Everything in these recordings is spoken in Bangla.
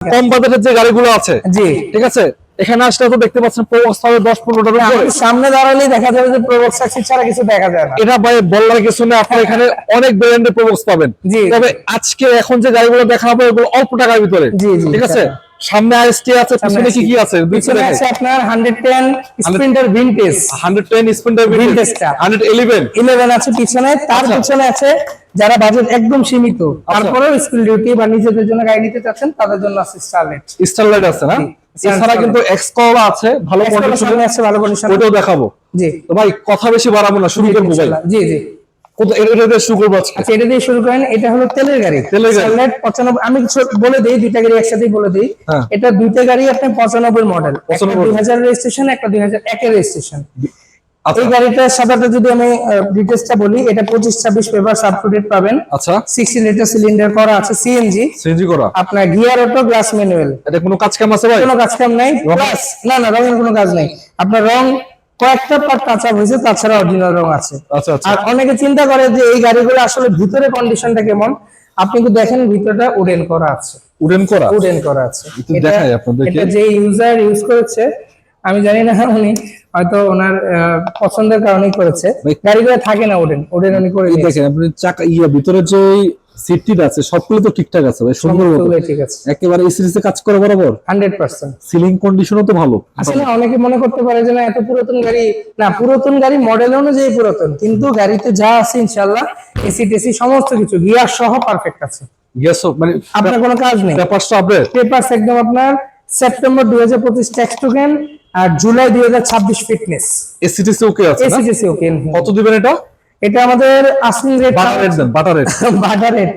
কম বাজেটের যে গাড়িগুলো আছে জি। ঠিক আছে? এখানে আসলে তো দেখতে পাচ্ছেন হবে দশ পনেরোটার উপরে। সামনে দাঁড়ালেই দেখা যাবে যে প্রবক্স ছাড়া কিছু দেখা যায় না। এটা ভাই বললার কিছু নেই আপনার এখানে অনেক ব্র্যান্ডের প্রবক্স পাবেন। জি। তবে আজকে এখন যে গাড়িগুলো দেখা হবে ওগুলো অল্প টাকার ভিতরে। ঠিক আছে? সামনে আইএসটি আছে পিছনে কি কি আছে। পিছনে আছে আপনার hundred ten sprinter vintage hundred ten spender Vintage টা। হান্ড্রেড ইলেভেন ইলেভেন আছে পিছনে তার আচ্ছা। পিছনে আছে যারা বাজেট একদম সীমিত। তারপরেও স্কুল ডিউটি বা নিজেদের জন্য গাড়ি নিতে চাচ্ছেন তাদের জন্য আছে স্টারলেট স্টারলাইট আছে না? এছাড়া কিন্তু এক্সকলা আছে ভালো কন্ডিশনে আছে ভালো কন্ডিশন ওটাও দেখাবো। জি। তো ভাই কথা বেশি বাড়াবো না শুরু করব ভাই। জি জি। এটা দিয়ে শুরু আচ্ছা করেন হলো তেলের গাড়ি। পঁচানব্বই আমি বলে দিই দুইটা গাড়ি একসাথেই বলে দিই। এটা দুইটা গাড়ি আপনার পঁচানব্বই মডেল দুই হাজার রেজিস্ট্রেশন একটা দুই হাজার একের রেজিস্ট্রেশন। আচ্ছা। এই গাড়িটার সাথে যদি আমি ডিটেলসটা বলি এটা পঁচিশ ছাব্বিশ পেপার পাবেন। আচ্ছা। লিটার সিলিন্ডার করা আছে সিএনজি সিএনজি করা? আপনার গিয়ার অটো গ্লাস ম্যানুয়াল এটা কোনো কাজ কাম আছে ভাই? কোনো কাজ কাম নাই। না না রঙের কোনো কাজ নেই। আপনার রং কয়েকটা পার্ট কাঁচা হয়েছে তাছাড়া অরিজিনাল রং আছে। আচ্ছা আচ্ছা। আর অনেকে চিন্তা করে যে এই গাড়িগুলো আসলে ভিতরে কন্ডিশনটা কেমন? আপনি কি দেখেন ভিতরটা উডেন করা আছে। উডেন করা উডেন করা আছে। একটু দেখাই আপনাদেরকে। এটা যে ইউজার ইউজ করেছে আমি জানি না উনি হয়তো ওনার পছন্দের কারণেই করেছে। গাড়িগুলো থাকে না উডেন উডেন উনি করে দেখেন আপনি চাকা ইয়া ভিতরে যে সিটটি আছে সবগুলো তো ঠিকঠাক আছে ভাই সুন্দর মতো। ঠিক আছে। একেবারে এই সিরিজে কাজ করে বরাবর? Hundred percent. সিলিং কন্ডিশনও তো ভালো। আসলে অনেকে মনে করতে পারে যে না এত পুরাতন গাড়ি না পুরাতন গাড়ি মডেল অনুযায়ী পুরাতন কিন্তু গাড়িতে যা আছে ইনশাল্লাহ এসি টেসি সমস্ত কিছু গিয়ার সহ পারফেক্ট আছে। মানে আপনার কোনো কাজ নেই। ব্যাপারটা আপডেট পেপারস একদম আপনার সেপ্টেম্বর দুই হাজার পঁচিশ ট্যাক্স টোকেন আর জুলাই দুই হাজার ছাব্বিশ ফিটনেস এসিটিসি ওকে আছে না? এসি টেসি ওকে কত দিবেন এটা? এটা আমাদের আসল রেট বাটার রেট দেন বাটার রেট বাটার রেট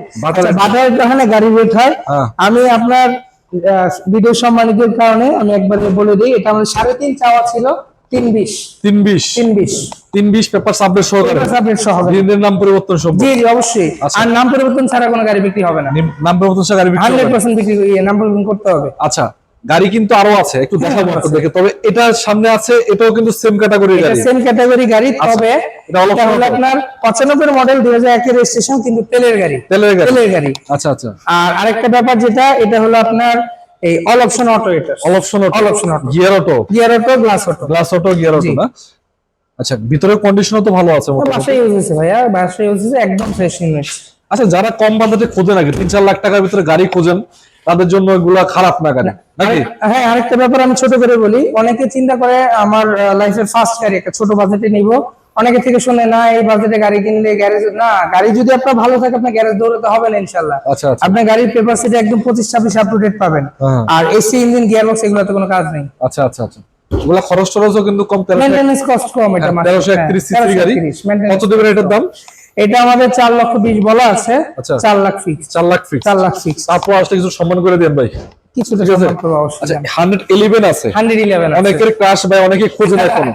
বাটার রেট ওখানে গাড়ি রেট হয় হ্যাঁ। আমি আপনার ভিডিও সম্মানিতের কারণে আমি একবার বলে দিই এটা আমাদের সাড়ে তিন চাওয়া ছিল তিন বিশ। তিন বিশ। তিন বিশ। তিন বিশ পেপার সাবমিট সহকারে। সাবমিট। দিনের নাম পরিবর্তন জি অবশ্যই। আচ্ছা। আর নাম পরিবর্তন ছাড়া কোনো গাড়ি বিক্রি হবে না। নাম পরিবর্তন সহ গাড়ি বিক্রি ইয়ে, নাম পরিবর্তন করতে হবে। আচ্ছা। গাড়ি কিন্তু আরও আছে একটু দেখাবো আছে। আপনাদেরকে। তবে এটা সামনে আছে এটাও কিন্তু সেম ক্যাটাগরি গাড়ি। সেম ক্যাটাগরি গাড়ি আচ্ছা। তবে এটা হলো আপনার পঁচানব্বই মডেল দুই হাজার একের রেজিস্ট্রেশন কিন্তু তেলের গাড়ি। তেলের গাড়ি। তেলের গাড়ি। আচ্ছা আচ্ছা। আর আরেকটা ব্যাপার যেটা এটা হলো আপনার এই অল অপশন অটো এটা। All option auto All option auto। Gear auto gear auto glass auto glass auto gear auto না? আচ্ছা ভিতরের কন্ডিশনও তো ভালো আছে মোটামুটি। বাসায় ইউজ হয়েছে ভাইয়া বাসায় ইউজ হয়েছে একদম ফ্রেশ আচ্ছা যারা কম বাজেটে খোঁজেন আগে তিন চার লাখ টাকার ভিতরে গাড়ি খোঁজেন তাদের জন্য এগুলা খারাপ না নাকি? হ্যাঁ আরেকটা ব্যাপার আমি ছোট করে বলি। অনেকে চিন্তা করে আমার লাইফের ফার্স্ট গাড়ি একটা ছোট বাজেটে নিব। অনেকে থেকে শুনে না এই বাজেটে গাড়ি কিনলে গ্যারেজ না গাড়ি যদি আপনার ভালো থাকে আপনার গ্যারেজ দৌড়াতে হবে না ইনশাল্লাহ আচ্ছা আচ্ছা। আপনার গাড়ির পেপার সেটে একদম পঁচিশ ছাব্বিশ আপ টু ডেট পাবেন। হ্যাঁ। আর এসি ইঞ্জিন গিয়ার বক্স এগুলোতে কোনো কাজ নেই। আচ্ছা আচ্ছা আচ্ছা। ওগুলা খরচ টরচও কিন্তু কম মেনটেন্স কষ্ট কম এটা মাসে। তেরোশো হ্যাঁ, একত্রিশ সিসি গাড়ি। কত দেবেন এটার দাম? এটা আমাদের চার লক্ষ বিশ বলা আছে। আচ্ছা। চার লাখ ফিক্স চার লাখ ফিক্স চার লাখ ফিক্স তারপর আসলে কিছু সম্মান করে দেন ভাই। কিছুটা সম্মান করব অবশ্যই। আচ্ছা হান্ড্রেড ইলেভেন আছে। হান্ড্রেড ইলেভেন অনেকের ক্রাশ ভাই অনেকে খোঁজে না এখনও।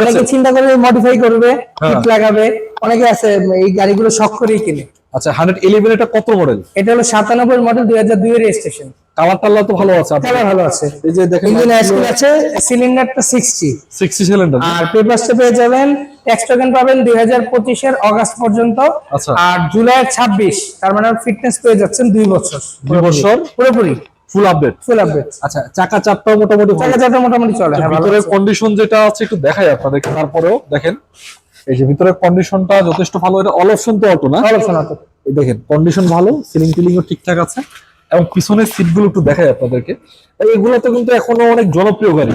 অনেকে চিন্তা করে মডিফাই করবে হ্যাঁ। কিট লাগাবে। অনেকে আছে এই গাড়িগুলো শখ করেই কিনে। আচ্ছা হান্ড্রেড ইলেভেন এটা কত মডেল এটা হলো সাতানব্বই মডেল দুই হাজার দুই রেজিস্ট্রেশন কালার টাল্লা তো ভালো আছে কালার ভালো আছে। এই যে দেখেন ইঞ্জিন আইসক্রিম আছে সিলিন্ডারটা সিক্সটি সিক্সটি সিলিন্ডার আর পেপারসটা পেয়ে যাবেন টোকেন পাবেন দুই হাজার পঁচিশের অগাস্ট পর্যন্ত। আচ্ছা। আর জুলাই ছাব্বিশ তার মানে ফিটনেস পেয়ে যাচ্ছেন দুই বছর। দুই বছর? পুরোপুরি। ফুল আপডেট ফুল আপডেট আচ্ছা চাকা চাপটাও মোটামুটি চাকা চাকা মোটামুটি চলে হ্যাঁ ভালো ভিতরের কন্ডিশন যেটা আছে একটু দেখাই আপনাদেরকে তারপরেও দেখেন। এই যে ভিতরের কন্ডিশনটা যথেষ্ট ভালো এটা অল অপশন তো অটো না? ভালো শোনা তো দেখেন কন্ডিশন ভালো সিলিং টিলিংও ঠিকঠাক আছে। এবং পিছনের সিটগুলো একটু দেখাই আপনাদেরকে। এগুলো তো কিন্তু এখনও অনেক জনপ্রিয় গাড়ি।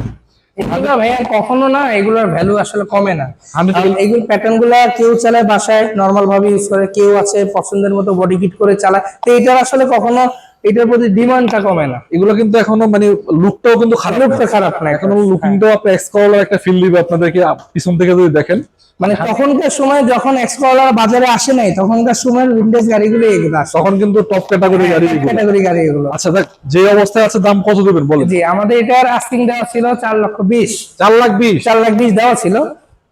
এগুলো ভাইয়া কখনো না এগুলোর ভ্যালু আসলে কমে না। আমি এইগুলো প্যাটার্নগুলা কেউ চালায় বাসায় নর্মাল ভাবে ইউজ করে কেউ আছে পছন্দের মতো বডি কিট করে চালায়। তো এটার আসলে কখনো এটার প্রতি ডিমান্ডটা কমে না। এগুলো কিন্তু এখনও মানে লুকটাও কিন্তু খারাপ। লুকটা খারাপ না এখনও লুকিংটাও আপনি এক্সকলার একটা ফিল দিবে আপনাদেরকে পিছন থেকে যদি দেখেন। মানে তখনকার সময় যখন এক্সপ্লোরার বাজারে আসে নাই তখনকার সময় উইন্ডোজ গাড়িগুলো এগুলো তখন কিন্তু টপ ক্যাটাগরি গাড়ি ক্যাটাগরি গাড়ি এগুলো আচ্ছা দেখ যে অবস্থায় আছে দাম কত দেবেন বলেন? জি আমাদের এটার আস্কিং দেওয়া ছিল চার লক্ষ বিশ। চার লাখ বিশ। চার লাখ বিশ দেওয়া ছিল।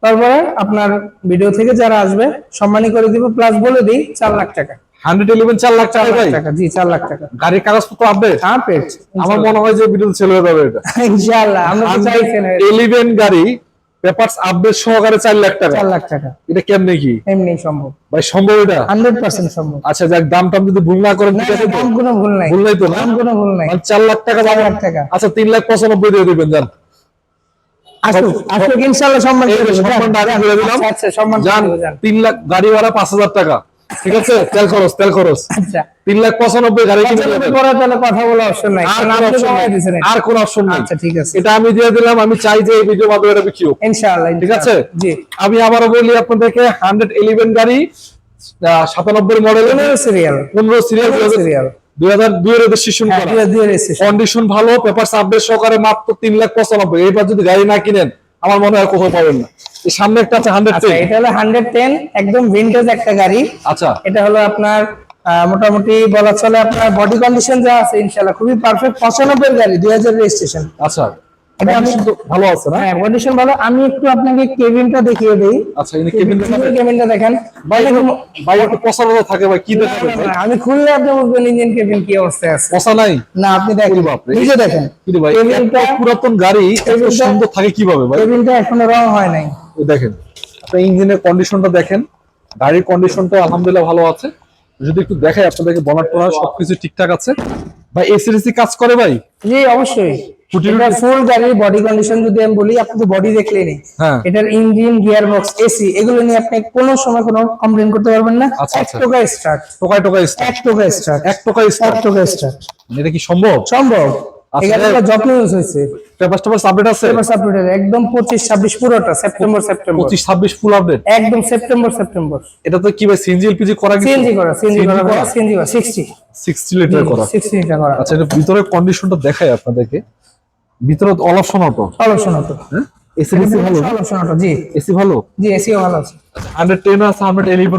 তারপরে আপনার ভিডিও থেকে যারা আসবে সম্মানী করে দিব প্লাস বলে দিই চার লাখ টাকা। হান্ড্রেড ইলেভেন চার লাখ টাকা ভাই। জি চার লাখ টাকা। গাড়ির কাগজপত্র আপডেট হ্যাঁ আমার মনে হয় যে ভিডিও ছেলে হয়ে যাবে এটা। ইনশাআল্লাহ আমরা তো চাইছেন ইলেভেন গাড়ি পেপারস আপডেট সহকারে লাখ টাকা। লাখ টাকা। এটা কেমনে কি? এমনি সম্ভব। ভাই সম্ভব এটা? হান্ড্রেড পার্সেন্ট সম্ভব। আচ্ছা যাক দাম টাম যদি ভুল না করেন না, ঠিক আছে দাম কোনো ভুল নাই। ভুল নাই তো না? দাম কোনো ভুল নাই। মানে লাখ টাকা লাখ টাকা। আচ্ছা লাখ দিয়ে দিবেন যান। আসুক আসুক ইনশাআল্লাহ সম্মান এই সম্মান যান। ডাইরেক্ট দিলাম। আচ্ছা, আচ্ছা সম্মান লাখ গাড়ি ভাড়া পাঁচ হাজার টাকা। ঠিক আছে? তেল খরচ তেল খরচ। আচ্ছা। তিন লাখ পঁচানব্বই গাড়ি। করার তাহলে কথা বলা অপশন নাই। আর কোনো অপশন নেই। আচ্ছা ঠিক আছে। এটা আমি দিয়ে দিলাম আমি চাই যে এই ভিডিও মাধ্যমে এটা বিক্রি হোক। ইনশাআল্লাহ ঠিক আছে? জি। আমি আবারও বলি আপনাদেরকে হান্ড্রেড ইলেভেন গাড়ি সাতানব্বই মডেল সিরিয়াল পনেরো সিরিয়াল সিরিয়াল দুই হাজার রেজিস্ট্রেশন হ্যাঁ করা। কন্ডিশন ভালো পেপার আপডেট সহকারে মাত্র তিন লাখ পঁচানব্বই। এবার যদি গাড়ি না কিনেন আমার মনে হয় কোথাও পাবেন না। সামনে একটা আছে হান্ড্রেড টেন এটা হলো হান্ড্রেড টেন একদম ভিন্টেজ একটা গাড়ি। আচ্ছা। এটা হলো আপনার মোটামুটি বলা চলে আপনার বডি কন্ডিশন যা আছে ইনশাল্লাহ খুবই পারফেক্ট পঁচানব্বই গাড়ি দুই হাজার রেজিস্ট্রেশন। আচ্ছা। ভালো আছে না? হ্যাঁ কন্ডিশন ভালো। আমি একটু আপনাকে কেবিনটা দেখিয়ে দিই। আচ্ছা ইনি কেবিনটা দেখেন। একটু থাকে ভাই কি দেখাবেন আমি খুললে আপনি বুঝবেন ইঞ্জিন কেবিন কি অবস্থায় আছে। পচা নাই? না আপনি দেখেন। নিজে দেখেন। কি রে ভাই কেবিনটা পুরাতন গাড়ি এত সুন্দর থাকে কীভাবে ভাই? কেবিনটা এখনও রং হয় নাই। দেখেন আপনি ইঞ্জিনের কন্ডিশনটা দেখেন। গাড়ির কন্ডিশনটা আলহামদুলিল্লাহ ভালো আছে। যদি একটু দেখাই আপনাদেরকে বনার টনার সবকিছু ঠিকঠাক আছে। ভাই এসিডিসি কাজ করে ভাই? জি অবশ্যই। এটা ফুল গাড়ির বডি কন্ডিশন যদি আমি বলি আপনি তো বডি দেখলেই নেই। হ্যাঁ। এটার ইঞ্জিন গিয়ার বক্স এসি এগুলো নিয়ে আপনি কোনো সময় কোনো কমপ্লেন করতে পারবেন না। আচ্ছা, এক। টোকা স্টার্ট টোকায় টোকায় স্টার্ট এক টোকা স্টার্ট এক এক স্টার্ট টোকা স্টার্ট এটা কি সম্ভব? সম্ভব। আচ্ছা, যত্ন ইউজ হয়েছে। পেপার টেপার আপডেট আছে? পেপার সাপোর্টেড একদম পঁচিশ ছাব্বিশ পুরোটা সেপ্টেম্বর সেপ্টেম্বর। ফুল আপডেট একদম সেপ্টেম্বর সেপ্টেম্বর। এটা তো কি ভাই সিএনজি এলপিজি করা গেছে সিএনজি করা সিএনজি করা করা? সিএনজি করা সিক্সটি সিক্সটি লিটার করা। সিক্সটি এটা করা। আচ্ছা এটা ভিতরে কন্ডিশনটা দেখাই আপনাদেরকে। ভিতরে all option auto AC DC ভালো? আলোচনা তো জি। এসি ভালো? জি এসিও ভালো আছে।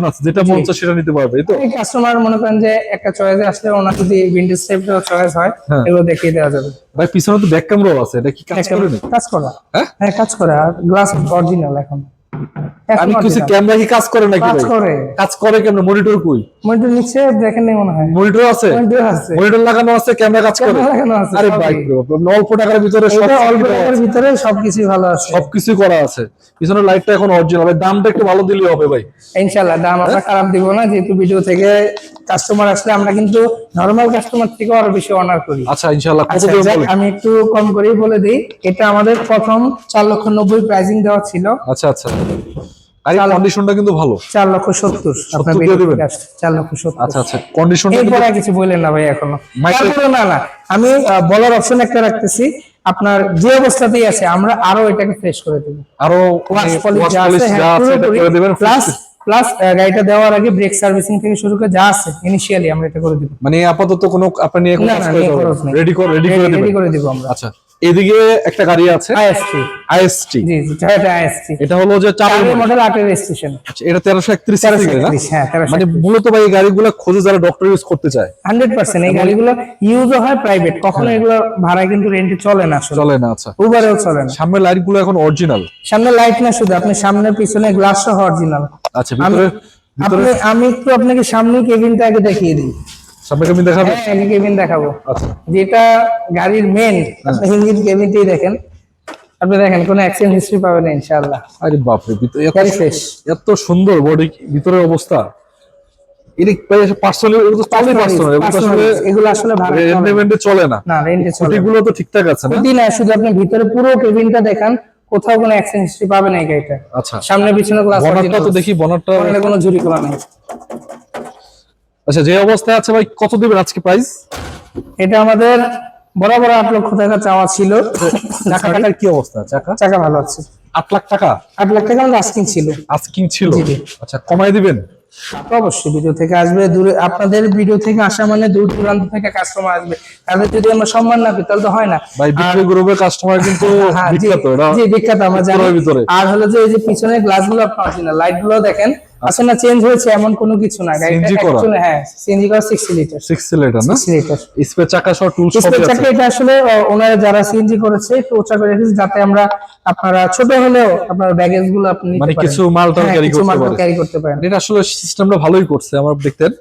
আছে যেটা মন চায় সেটা নিতে পারবে তো? এই কাস্টমার মনে করেন যে একটা চয়েসে আসলে ওনার যদি উইন্ডোজ টাইপটা চয়েস হয় হ্যাঁ। এগুলো দেখিয়ে দেওয়া যাবে। ভাই পিছনে তো ব্যাক ক্যামেরাও আছে এটা কি কাজ করে কাজ করা। হ্যাঁ? হ্যাঁ কাজ করে। আর গ্লাস অরিজিনাল এখন। আমি কিছু ক্যামেরা কি কাজ করে নাকি কাজ করে। কাজ করে কেমন মনিটর কই? মনিটর নিচে দেখেন নাই মনে হয়। মনিটর আছে? মনিটর আছে। মনিটর লাগানো আছে ক্যামেরা কাজ করে? লাগানো আছে, আরে ভাই অল্প টাকার ভিতরে সব অল্প টাকার ভিতরে সবকিছু ভালো আছে। সবকিছু করা আছে। পিছনে লাইটটা এখন অরিজিনাল ভাই দামটা একটু ভালো দিলে হবে ভাই। ইনশাল্লাহ দাম হ্যাঁ? আমরা খারাপ দিব না যেহেতু ভিডিও থেকে কাস্টমার আসলে আমরা কিন্তু নরমাল কাস্টমার থেকে আরও বেশি অনার করি। আচ্ছা ইনশাআল্লাহ আচ্ছা? আমি একটু কম করেই বলে দিই। এটা আমাদের প্রথম চার লক্ষ নব্বই প্রাইজিং দেওয়া ছিল। আচ্ছা আচ্ছা। গাড়ির কন্ডিশনটা কিন্তু ভালো। লক্ষ আপনার আসছে, লক্ষ আচ্ছা আচ্ছা কন্ডিশনটা এরপর কিছু বললেন না ভাই এখনও। না না আমি বলার অপশন একটা রাখতেছি। আপনার যে অবস্থাতেই আছে আমরা আরও এটাকে ফ্রেশ করে দেবো। আরও ওয়াশ মানে পলিশ যা আছে যা আছে এটা করে দিবেন প্লাস প্লাস গাড়িটা দেওয়ার আগে ব্রেক সার্ভিসিং থেকে শুরু করে যা আছে ইনিশিয়ালি আমরা এটা করে দিব। মানে আপাতত কোনো আপনি নিয়ে। রেডি করে রেডি করে রেডি করে দিব আমরা। আচ্ছা। এদিকে একটা গাড়ি আছে। আইএসটি আইএসটি জি জি এটা আইএসটি এটা হলো যে চার মডেল আটের রেজিস্ট্রেশন আচ্ছা, এটা না? হ্যাঁ মানে মূলত ভাই এই গাড়িগুলো খোঁজে যারা ডক্টর ইউজ করতে চায়। হান্ড্রেড পার্সেন্ট এই গাড়িগুলো ইউজও হয় প্রাইভেট কখনো এগুলো ভাড়ায় কিন্তু রেন্টে চলে না আসলে। চলে না আচ্ছা। উবারেও চলে না। সামনের লাইটগুলো এখন অরিজিনাল সামনে লাইট না শুধু আপনি সামনে পিছনে গ্লাস সহ অরিজিনাল আচ্ছা ভিতরে ভিতরে আপনি আমি একটু আপনাকে সামনে কেবিনটা আগে দেখিয়ে দিই। সামনে কেমন দেখাবে? হ্যাঁ কেবিন দেখাবো। আচ্ছা। যেটা গাড়ির মেন আপনি ইঞ্জিন কেবিনটাই দেখেন। আপনি দেখেন কোনো অ্যাক্সিডেন্ট হিস্ট্রি পাবেন না ইনশাআল্লাহ। আরে বাপরে ভিতরে এত ফ্রেশ এত সুন্দর বডি ভিতরের অবস্থা। পার্সোনাল এগুলো তো চালই পার্সোনাল এগুলো আসলে ভাড়া চলে না। চলে না। না রেন্টে চলে না। তো ঠিকঠাক আছে না? খুঁটি শুধু আপনি ভিতরে পুরো কেবিনটা দেখান কোথাও কোনো অ্যাক্সিডেন্ট হিস্ট্রি পাবেন না এই গাড়িটা। আচ্ছা। সামনে পিছনে গ্লাস তো দেখি বনারটা কোনো ঝুরি করা নেই। আচ্ছা যে অবস্থায় আছে ভাই কত দিবেন আজকে প্রাইস এটা আমাদের বরাবর আট লক্ষ টাকা চাওয়া ছিল। চাকাটার কি অবস্থা? চাকা? টাকা ভালো আছে। আট লাখ টাকা? আট লাখ টাকা আমাদের আস্কিং ছিল। আস্কিং ছিল? জি, জি। আচ্ছা কমাই দিবেন? অবশ্যই ভিডিও থেকে আসবে দূরে আপনাদের ভিডিও থেকে আসা মানে দূর দূরান্ত থেকে কাস্টমার আসবে। তাদের যদি আমরা সম্মান না করি তাহলে তো হয় না। ভাই বিক্রয় গ্রুপের কাস্টমার কিন্তু হ্যাঁ, জি, বিখ্যাত এটা জি বিখ্যাত আমরা জানি। আর হলো যে এই যে পিছনের গ্লাসগুলো আপনার অরিজিনাল লাইটগুলো দেখেন না চেঞ্জ হয়েছে এমন কোনো কিছু না CNG করা? হ্যাঁ সিএনজি করা লিটার লিটার না? লিটার স্পেস চাকা সহ টুলস আছে? চাকা এটা আসলে ওনারা যারা সিএনজি করেছে করে রেখেছে যাতে আমরা আপনারা ছোট হলেও আপনার ব্যাগেজগুলো আপনি মানে কিছু হ্যাঁ, ক্যারি করতে মাল পারে ক্যারি করতে পারেন। এটা আসলে সিস্টেমটা ভালোই করছে আমার দেখতেন।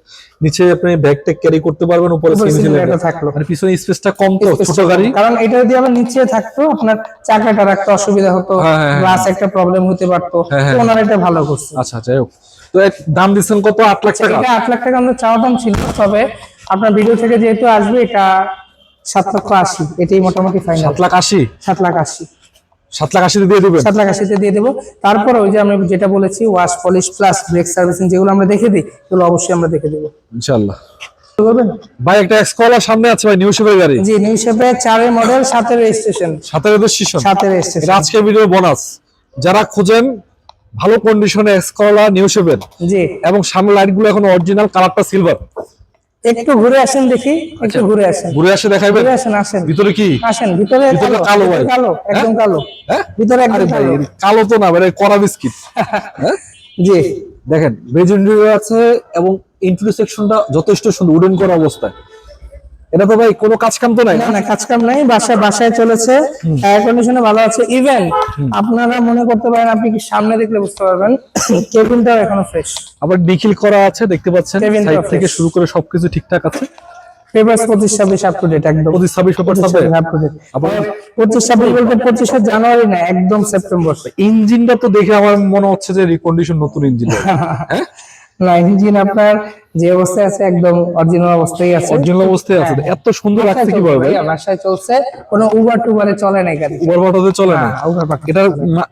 নিচে আপনি ব্যাগ ট্যাগ ক্যারি করতে পারবেন উপরে সিএনজি থাকল। মানে পিছনে স্পেসটা কম তো ছোট গাড়ি। কারণ এটা যদি আবার নিচে থাকতো আপনার চাকাটা রাখতে অসুবিধা হতো হ্যাঁ, হ্যাঁ, গ্লাস একটা প্রবলেম হতে পারতো। হ্যাঁ, হ্যাঁ। ওনারা এটা ভালো করছে। আচ্ছা যাই হোক। তো এক দাম দিচ্ছেন কত? আট লাখ টাকা। আট লাখ টাকা আমাদের চাওয়া দাম ছিল তবে আপনার ভিডিও থেকে যেহেতু আসবে এটা সাত লক্ষ আশি এটাই মোটামুটি ফাইনাল সাত লাখ আশি? সাত লাখ আশি। সাত লাখ আশিতে দিয়ে দিবেন? সাত লাখ আশিতে দিয়ে দেবো। তারপর ওই যে আমরা যেটা বলেছি wash polish plus brake servicing যেগুলো আমরা দেখে দিই এগুলো অবশ্যই আমরা দেখে দেবো। ইনশাআল্লাহ। করবেন ভাই একটা সামনে আছে ভাই নিউ শেপের গাড়ি। জি নিউ শেপে চারের মডেল সাতের রেজিস্ট্রেশন সাতের রেজিস্ট্রেশন সাতের রেজিস্ট্রেশন এটা আজকের ভিডিও বোনাস যারা খুঁজেন ভালো কন্ডিশনে এক্সকলার নিউ শেপের জি। এবং সামনে লাইটগুলো এখন অরিজিনাল কালারটা সিলভার একটু ঘুরে আসেন দেখি একটু ঘুরে আসেন। ঘুরে আসে দেখাইবেন? ঘুরে আসেন আসেন। ভিতরে কি? আসেন ভিতরে ভিতরে কালো ভাই। কালো একদম কালো। হ্যাঁ? ভিতরে একদম কালো। কালো তো না মানে কড়া বিস্কিট। হ্যাঁ? জি। দেখেন লেজেন্ডারি আছে এবং ইন্ট্রো সেকশনটা যথেষ্ট সুন্দর উডেন করা অবস্থায়। এটা তো ভাই কোনো কাজ কাম তো নাই না? কাজ কাম নাই বাসায় বাসায় চলেছে এয়ার কন্ডিশনে ভালো আছে। ইভেন আপনারা মনে করতে পারেন আপনি কি সামনে দেখলে বুঝতে পারবেন কেবিনটাও এখনও ফ্রেশ আবার নিখিল করা আছে দেখতে পাচ্ছেন সাইড থেকে শুরু করে সবকিছু ঠিকঠাক আছে। পেপারস পঁচিশ ছাব্বিশ আপ টু ডেট একদম। পঁচিশ ছাব্বিশ পেপার হবে আপ টু ডেট আবার পঁচিশ ছাব্বিশ বলতে পঁচিশে জানুয়ারি না একদম সেপ্টেম্বর ইঞ্জিনটা তো দেখে আমার মনে হচ্ছে যে রিকন্ডিশন নতুন ইঞ্জিন। হ্যাঁ? না ইঞ্জিন আপনার যে অবস্থায় আছে একদম অরিজিনাল অবস্থায় আছে। অরিজিনাল অবস্থায় আছে। এত সুন্দর লাগছে বাসায় চলছে। কোনো উবার টুবারে চলে গাড়ি। উবার বাটাতে চলে না? এটার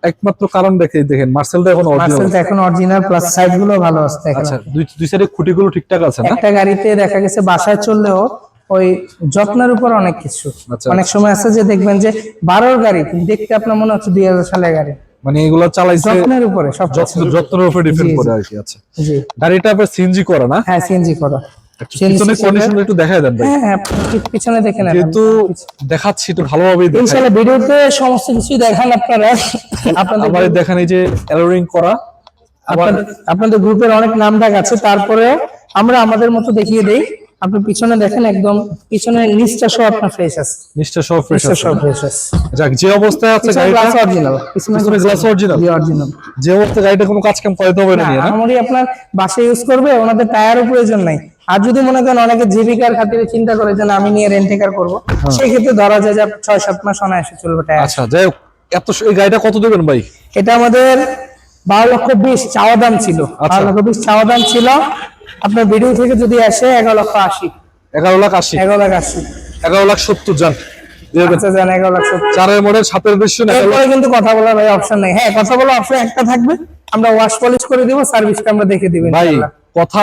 একমাত্র কারণ দেখে দেখেন মার্সেলটা এখন অরিজিনাল মার্সেলটা এখন অরিজিনাল প্লাস সাইডগুলো ভালো আছে আচ্ছা দুই দুই সাইডে খুঁটিগুলো ঠিকঠাক আছে না? একটা গাড়িতে দেখা গেছে বাসায় চললেও ওই যত্নের উপর অনেক কিছু। আচ্ছা। অনেক সময় আছে যে দেখবেন যে বারোর গাড়ি দেখতে আপনার মনে হচ্ছে দুই হাজার সালের গাড়ি। মানে এগুলো চালাইছে যত্নের উপরে সব যত্নের উপর ডিপেন্ড করে আর কি আচ্ছা। জি। গাড়িটা আবার সিএনজি করা না? হ্যাঁ সিএনজি করা। পিছনে কন্ডিশন একটু দেখায় দেন ভাই। হ্যাঁ হ্যাঁ পিছনে দেখে নেন। যেহেতু দেখাচ্ছি তো ভালোভাবেই দেখাই। ইনশাআল্লাহ ভিডিওতে সমস্ত কিছু দেখান আপনারা। আপনাদের দেখেন এই যে এলোরিং করা। আপনাদের গ্রুপের অনেক নাম ডাক আছে তারপরে আমরা আমাদের মতো দেখিয়ে দেই। আপনি পিছনে দেখেন একদম পিছনে নিচটা সব আপনার ফ্রেশ আছে। নিচটা সব ফ্রেশ আছে। সব ফ্রেশ আছে। যাক যে অবস্থায় আছে গাড়িটা গ্লাস অরিজিনাল পিছনে পিছনে গ্লাস অরিজিনাল জি অরিজিনাল যে অবস্থায় গাড়িটা কোনো কাজ কাম করাতে হবে না আমারই আপনার বাসে ইউজ করবে ওনাদের টায়ারও প্রয়োজন নাই। আর যদি মনে করেন অনেকে জীবিকার খাতিরে চিন্তা করে যে আমি নিয়ে রেন্টে কার করব সেই ক্ষেত্রে ধরা যায় যে ছয় সাত মাস অনায়াসে চলবে টায়ার আচ্ছা যাই হোক এত এই গাড়িটা কত দেবেন ভাই? এটা আমাদের বারো লক্ষ বিশ চাওয়া দাম ছিল। আচ্ছা। বারো লক্ষ বিশ চাওয়া দাম ছিল। আপনার ভিডিও থেকে যদি আসে এগারো লক্ষ আশি। এগারো লাখ আশি। এগারো লাখ আশি। এগারো লাখ সত্তর জন। আচ্ছা চারের সাতের দৃশ্য কিন্তু কথা বলার ভাই অপশন নেই। হ্যাঁ কথা বলার অপশন একটা থাকবে। আমরা ওয়াশ পলিশ করে দিব সার্ভিসটা আমরা দেখে দিবেন ভাই কথা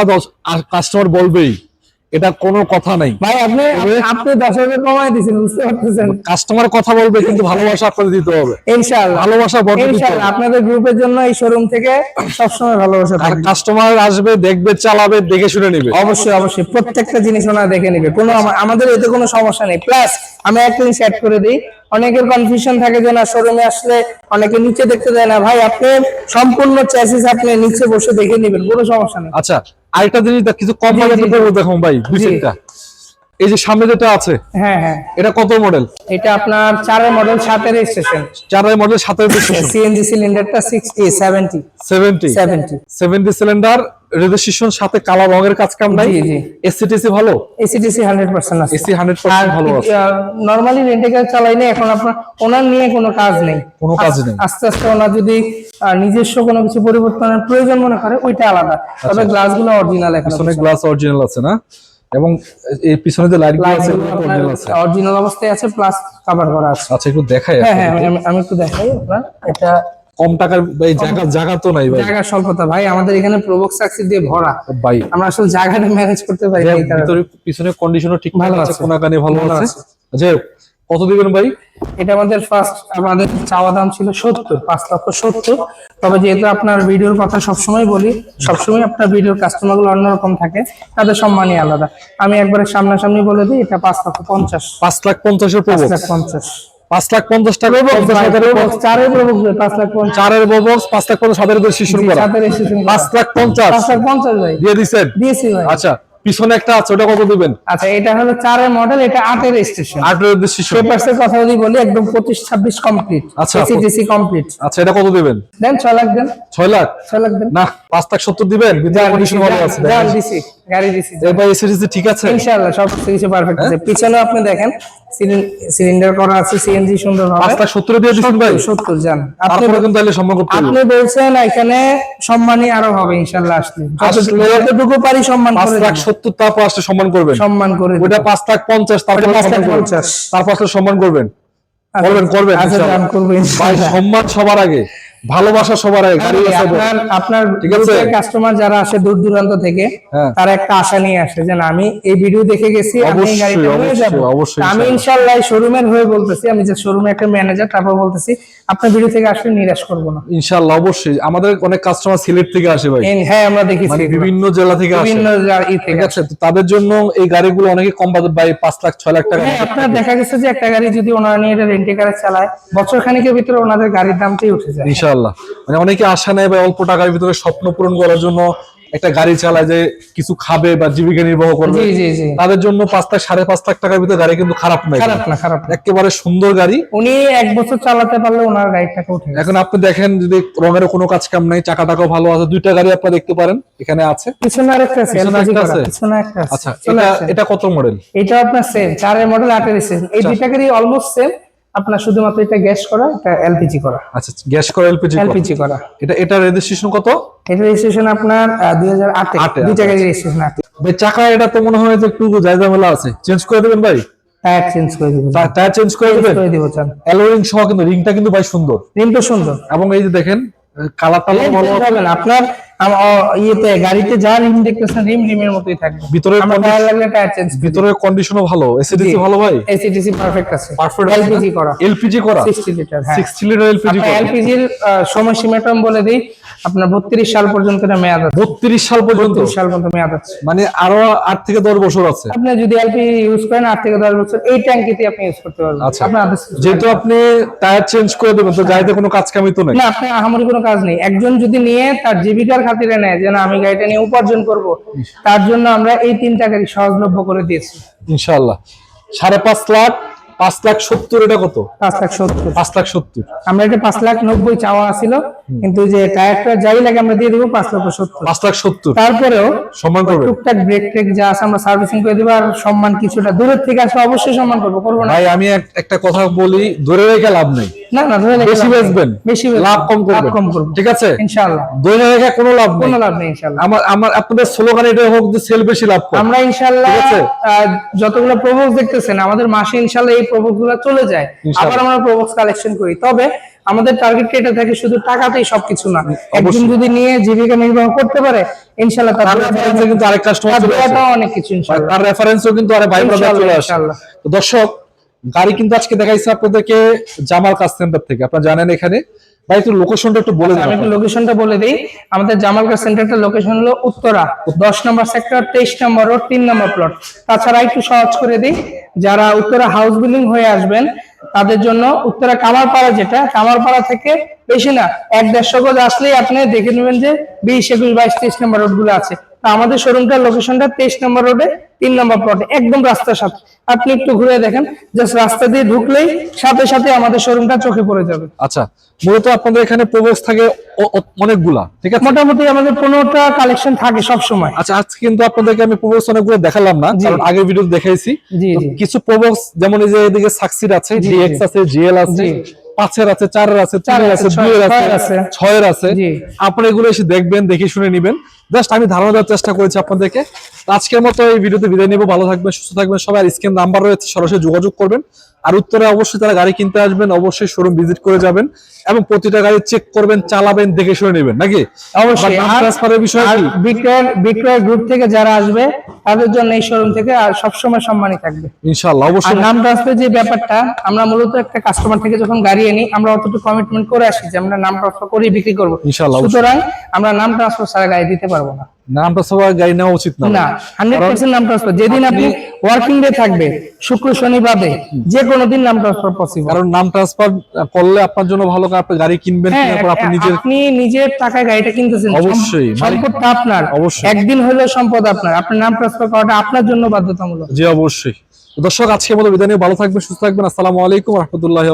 কাস্টমার বলবেই। এটা কোনো কথা নাই। ভাই আপনি আপনি দশ হাজার কমাই দিয়েছেন বুঝতে পারতেছেন। কাস্টমার কথা বলবে কিন্তু ভালোবাসা আপনাদের দিতে হবে। ইনশাআল্লাহ। ভালোবাসা বড় ইনশাআল্লাহ আপনাদের গ্রুপের জন্য এই শোরুম থেকে সবসময় ভালোবাসা আর কাস্টমার আসবে দেখবে চালাবে দেখে শুনে নিবে। অবশ্যই অবশ্যই প্রত্যেকটা জিনিস ওনারা দেখে নেবে। কোনো আমাদের এতে কোনো সমস্যা নেই। প্লাস আমি একটা জিনিস অ্যাড করে দিই। অনেকের কনফিউশন থাকে যে না শোরুমে আসলে অনেকে নিচে দেখতে দেয় না। ভাই আপনি সম্পূর্ণ চ্যাসিস আপনি নিচে বসে দেখে নেবেন কোনো সমস্যা নেই। আচ্ছা আরেকটা জিনিস দেখ, কিছু কম বাজেটের বাজেটে জি। দেখুন ভাই দুই। এই যে সামনে যেটা আছে হ্যাঁ হ্যাঁ। এটা কত মডেল এটা আপনার চারের মডেল সাতের স্টেশন চারের মডেল 7 এর স্টেশন সিএনজি সিলিন্ডারটা sixty seventy seventy seventy seventy cylinder registration সাথে কালো রঙের কাজ কাম নাই। এসিটিসি ভালো? হান্ড্রেড পার্সেন্ট আছে। এসি হান্ড্রেড পার্সেন্ট ভালো আছে। নর্মালি রেন্টে কার চালাইলে এখন আপনার ওনার নিয়ে কোনো কাজ নেই। কোনো কাজ নেই। আস্তে আস্তে ওনার যদি নিজস্ব কোনো কিছু পরিবর্তনের প্রয়োজন মনে করে ওইটা আলাদা। আচ্ছা। তবে গ্লাসগুলো অরিজিনাল এখন পিছনে গ্লাস অরিজিনাল আছে না? এবং এই পিছনে যে লাইটগুলো আছে অরিজিনাল আছে। অরিজিনাল অবস্থায় আছে প্লাস কভার করা আছে। আচ্ছা একটু দেখাই হ্যাঁ হ্যাঁ আমি একটু দেখাই আপনার। এটা কম টাকার জায়গা জায়গা তো নাই ভাই। জায়গা স্বল্পতা। ভাই আমাদের এখানে প্রবক্স সাকসিড দিয়ে ভরা। ভাই। আমরা আসলে জায়গাটা ম্যানেজ করতে পারি না ভিতরে পিছনে কন্ডিশনও ঠিক ভালো আছে আছে। কোনাকানি ভালো আছে। যে কত দিবেন ভাই? এটা আমাদের ফার্স্ট আমাদের চাওয়া দাম ছিল সত্তর পাঁচ লক্ষ সত্তর। তবে যেহেতু আপনার ভিডিওর কথা সবসময় বলি সবসময় আপনার ভিডিওর কাস্টমারগুলো অন্যরকম থাকে তাদের সম্মানই আলাদা। আমি একবারে সামনাসামনি বলে দিই এটা পাঁচ লক্ষ পঞ্চাশ। পাঁচ লাখ পঞ্চাশের পাঁচ লাখ পঞ্চাশ। পাঁচ লাখ পঞ্চাশ টাকা পঞ্চাশ চারের পাঁচ লাখ পঞ্চাশ। চারের বক্স পাঁচ লাখ পঞ্চাশ হাজারের করে। শিশুর করা। পাঁচ লাখ পঞ্চাশ। পাঁচ লাখ পঞ্চাশ ভাই। দিয়ে দিচ্ছেন দিয়েছি ভাই। আচ্ছা পিছনে একটা আছে ওটা কত দিবেন? আচ্ছা এটা হলো চারের মডেল এটা আটের রেজিস্ট্রেশন আটের শিশু পেপারসের কথা যদি বলি একদম পঁচিশ ছাব্বিশ কমপ্লিট আচ্ছা, এসিটিসি কমপ্লিট আচ্ছা এটা কত দিবেন? দেন ছয় লাখ দেন। ছয় লাখ? ছয় লাখ দেন। না পাঁচ লাখ সত্তর দিবেন বিদ্যা কন্ডিশন ভালো আছে যান দিছি। গাড়ি দিছি। এবার এসিডিসি ঠিক আছে? ইনশাআল্লাহ সব কিছু পারফেক্ট? আছে। পিছনে আপনি দেখেন সিলিন্ডার করা আছে সিএনজি সুন্দর হবে। লাখ সত্তর দিয়ে দিচ্ছেন ভাই। সত্তর জান। আপনি তারপরে তাহলে সম্মান করতে আপনি বলছেন এখানে সম্মানই আরও হবে ইনশাআল্লাহ আসলে। আসলে- যতটুকু পারি সম্মান লাখ তারপর আসলে সম্মান করবেন। সম্মান করে। ওটা লাখ তারপর লাখ। তারপর আসলে সম্মান করবেন। আচ্ছা, করবেন করবেন আচ্ছা ইনশাআল্লাহ। সম্মান সবার আগে। ভালোবাসা সবার গাড়ি বলে। আপনার আপনার ঠিক আছে? কাস্টমার যারা আসে দূর দূরান্ত থেকে হ্যাঁ। তারা একটা আশা নিয়ে আসে যে না আমি এই ভিডিও দেখে গেছি আমি গাড়িটা নিয়ে যাব। আমি ইনশাআল্লাহ শোরুমের হয়ে বলতেছি আমি যে শোরুমে একটা ম্যানেজার তারপর বলতেছি আপনার ভিডিও থেকে আসলে নিরাশ করব না। ইনশাআল্লাহ অবশ্যই। আমাদের অনেক কাস্টমার সিলেট থেকে আসে ভাই। হ্যাঁ আমরা দেখেছি মানে বিভিন্ন জেলা থেকে আসে। বিভিন্ন ই থেকে আছে? তাদের জন্য এই গাড়িগুলো অনেকে কম বাজেট ভাই পাঁচ লাখ ছয় লাখ টাকা হ্যাঁ আপনার দেখা গেছে যে একটা গাড়ি যদি ওনারা নিয়ে রেন্টে কারে চালায় বছর খানিকের ভিতরে ওনাদের গাড়ির দামটাই উঠে যায়। ইনশাআল্লাহ। মানে অনেকে আশা নেয় বা অল্প টাকার ভিতরে স্বপ্ন পূরণ করার জন্য একটা গাড়ি চালায় যে কিছু খাবে বা জীবিকা নির্বাহ করবে। তাদের জন্য পাঁচ লাখ সাড়ে পাঁচ লাখ টাকার ভিতরে গাড়ি কিন্তু খারাপ নয়। খারাপ না খারাপ একেবারে সুন্দর গাড়ি। উনি এক বছর চালাতে পারলে ওনার গাড়িটাকে উঠে এখন আপনি দেখেন যদি রঙের কোনো কাজ কাম নাই চাকা টাকাও ভালো আছে দুইটা গাড়ি আপনারা দেখতে পারেন এখানে আছে। পিছনে আরেকটা আছে পিছনে একটা আছে? পিছনে একটা আছে আচ্ছা এটা এটা কত মডেল এটা আপনার সেম চারের মডেল আটের সেম এই দুইটা গাড়ি অলমোস্ট সেম আপনার শুধুমাত্র এটা গ্যাস করা এটা এলপিজি করা। আচ্ছা গ্যাস করা এলপিজি এলপিজি করা। এটা এটা রেজিস্ট্রেশন কত? এটা রেজিস্ট্রেশন আপনার দুই হাজার দুই জায়গায় আচ্ছা, রেজিস্ট্রেশন আছে। ভাই চাকা এটা তো মনে হয় যে একটু জায়জামেলা আছে। চেঞ্জ করে দেবেন ভাই? টায়ার চেঞ্জ করে দিব। টায়ার চেঞ্জ করে দিবেন? করে দিব চান অ্যালোরিং সহ কিন্তু রিংটা কিন্তু ভাই সুন্দর। রিংটা সুন্দর। এবং এই যে দেখেন কালার টালার ভালো হবে না আপনার ইয়েতে গাড়িতে যা রিম দেখতেছেন রিম রিমের মতোই থাকবে। ভিতরে আমরা টায়ার লাগলে টায়ার চেঞ্জ ভিতরে কন্ডিশনও ভালো। এসিডিসি ভালো ভাই? এসিটিসি পারফেক্ট আছে। পারফেক্ট এলপিজি করা। এলপিজি করা? 60 লিটার হ্যাঁ। 60 লিটার এলপিজি করা। এলপিজির সময়সীমাটা আমি বলে দিই। আপনার বত্রিশ সাল পর্যন্ত মেয়াদ আছে। 32 সাল পর্যন্ত? সাল পর্যন্ত মেয়াদ আছে। মানে আরও আট থেকে 10 বছর আছে। আপনি যদি এলপি ইউজ করেন আট থেকে দশ বছর এই ট্যাঙ্কিতে আপনি ইউজ করতে পারবেন। আচ্ছা। আপনার যেহেতু আপনি টায়ার চেঞ্জ করে দেবেন তো গাড়িতে কোনো কাজ কামই তো নেই। না আপনার আহামরি কোনো কাজ নেই। একজন যদি নিয়ে তার জীবিকার খাতিরে নেয় যে না আমি গাড়িটা নিয়ে উপার্জন করব তার জন্য আমরা এই তিনটা গাড়ি সহজলভ্য করে দিয়েছি। ইনশাআল্লাহ সাড়ে পাঁচ লাখ পাঁচ লাখ সত্তর এটা কত? পাঁচ লাখ সত্তর। পাঁচ লাখ সত্তর। আমরা এটা পাঁচ লাখ নব্বই চাওয়া ছিল কিন্তু যে টায়ারটা যাই লাগে আমরা দিয়ে দেবো পাঁচ লক্ষ সত্তর। পাঁচ লাখ সত্তর। তারপরেও সম্মান করবেন টুকটাক ব্রেক ট্রেক যা আছে আমরা সার্ভিসিং করে দিব আর সম্মান কিছুটা দূরের থেকে আসলে অবশ্যই সম্মান করব করব না। ভাই আমি একটা কথা বলি ধরে রেখে লাভ নেই। না না ধরে বেশি বেচবেন বেশি লাভ কম করবেন। কম করব। ঠিক আছে? ইনশাআল্লাহ। ধরে রেখে কোনো লাভ নেই। কোনো লাভ নেই ইনশাআল্লাহ। আমার আমার আপনাদের স্লোগান এটা হোক যে সেল বেশি লাভ আমরা ইনশাআল্লাহ যতগুলো প্রবক্স দেখতেছেন আমাদের মাসে ইনশাআল্লাহ এই প্রবক্সগুলো চলে যায়। আবার আমরা প্রবক্স কালেকশন করি। তবে আমাদের টার্গেট এটা থাকে শুধু টাকাতেই সবকিছু না। একজন যদি নিয়ে জীবিকা নির্বাহ করতে পারে ইনশাআল্লাহ তার তার রেফারেন্সে কিন্তু আরেক কাস্টমার চলে আসে। অনেক কিছু ইনশাআল্লাহ তার রেফারেন্সও কিন্তু আরে ভাই ব্রাদার চলে আসে। তো দর্শক গাড়ি কিন্তু আজকে দেখাইছে আপনাদেরকে জামাল কাজ সেন্টার থেকে। আপনারা জানেন এখানে? ভাই একটু লোকেশনটা একটু বলে আমি দিন একটু লোকেশনটা বলে দিই। আমাদের সেন্টারটা লোকেশন হলো উত্তরা। দশ নম্বর সেক্টর তেইশ নম্বর রোড তিন নম্বর প্লট তাছাড়া একটু সহজ করে দিই। যারা উত্তরা হাউস বিল্ডিং হয়ে আসবেন, তাদের জন্য উত্তরা কামারপাড়া যেটা, কামারপাড়া থেকে বেশি না, এক দেড়শো গজ আসলেই আপনি দেখে নেবেন যে বিশ একুশ বাইশ তেইশ নম্বর রোড আছে। আমাদের শোরুমটার লোকেশনটা তেইশ নম্বর রোডে তিন নম্বর প্লটে একদম রাস্তার সাথে আপনি একটু ঘুরে দেখেন জাস্ট রাস্তা দিয়ে ঢুকলেই সাথে সাথে আমাদের শোরুমটা চোখে পড়ে যাবে আচ্ছা মূলত আপনাদের এখানে প্রবেশ থাকে অনেকগুলা ঠিক আছে মোটামুটি আমাদের পনেরোটা কালেকশন থাকে সব সময় আচ্ছা আজকে কিন্তু আপনাদেরকে আমি প্রবক্স অনেকগুলো দেখালাম না। কারণ আগের ভিডিও দেখাইছি। কিছু প্রবক্স যেমন এই যে এদিকে সাকসিড আছে ডিএক্স জি। আছে জিএল আছে। পাঁচের আছে চারের আছে চার তিনের আছে, দুইয়ের আছে। ছয়ের আছে জি। আপনারা এগুলো এসে দেখবেন দেখে শুনে নিবেন জাস্ট আমি ধারণা দেওয়ার চেষ্টা করেছি আপনাদেরকে। আজকের মতো এই ভিডিওতে বিদায় নেব। ভালো থাকবেন সুস্থ থাকবেন সবাই স্ক্রিন নাম্বার রয়েছে সরাসরি যোগাযোগ করবেন। আর উত্তরে অবশ্যই তারা গাড়ি কিনতে আসবেন অবশ্যই শোরুম ভিজিট করে যাবেন এবং প্রতিটা গাড়ি চেক করবেন চালাবেন দেখে শুনে নেবেন নাকি? অবশ্যই। ট্রান্সফারের বিষয় বিক্রয় বিক্রয় গ্রুপ থেকে যারা আসবে তাদের জন্য এই শোরুম থেকে আর সবসময় সম্মানই থাকবে। ইনশাআল্লাহ অবশ্যই। নাম ট্রান্সফার যে ব্যাপারটা আমরা মূলত একটা কাস্টমার থেকে যখন গাড়ি আনি আমরা অতটুকু কমিটমেন্ট করে আসি যে আমরা নাম ট্রান্সফার করে বিক্রি করব। ইনশাআল্লাহ, সুতরাং আমরা নাম ট্রান্সফার ছাড়া গাড়ি দিতে পারব না। নাম ট্রান্সফার গাড়ি নেওয়া উচিত না। না হান্ড্রেড পার্সেন্ট নাম ট্রান্সফার যেদিন আপনি ওয়ার্কিং ডে থাকবে শুক্র শনি বাদে যে কোনো দিন নাম ট্রান্সফার পসিবল কারণ নাম ট্রান্সফার করলে আপনার জন্য ভালো কারণ আপনি গাড়ি কিনবেন হ্যাঁ কেনার পর আপনি নিজের আপনি নিজের টাকায় গাড়িটা কিনতেছেন। অবশ্যই, সম- সম্পদটা আপনার। অবশ্যই। একদিন হলেও সম্পদ আপনার। আপনার নাম ট্রান্সফার করাটা আপনার জন্য বাধ্যতামূলক। জি, অবশ্যই। দর্শক, আজকে মতো বিদায় নিয়ে ভালো থাকবেন, সুস্থ থাকবেন। আসসালামু আলাইকুম রহমতুল্লাহ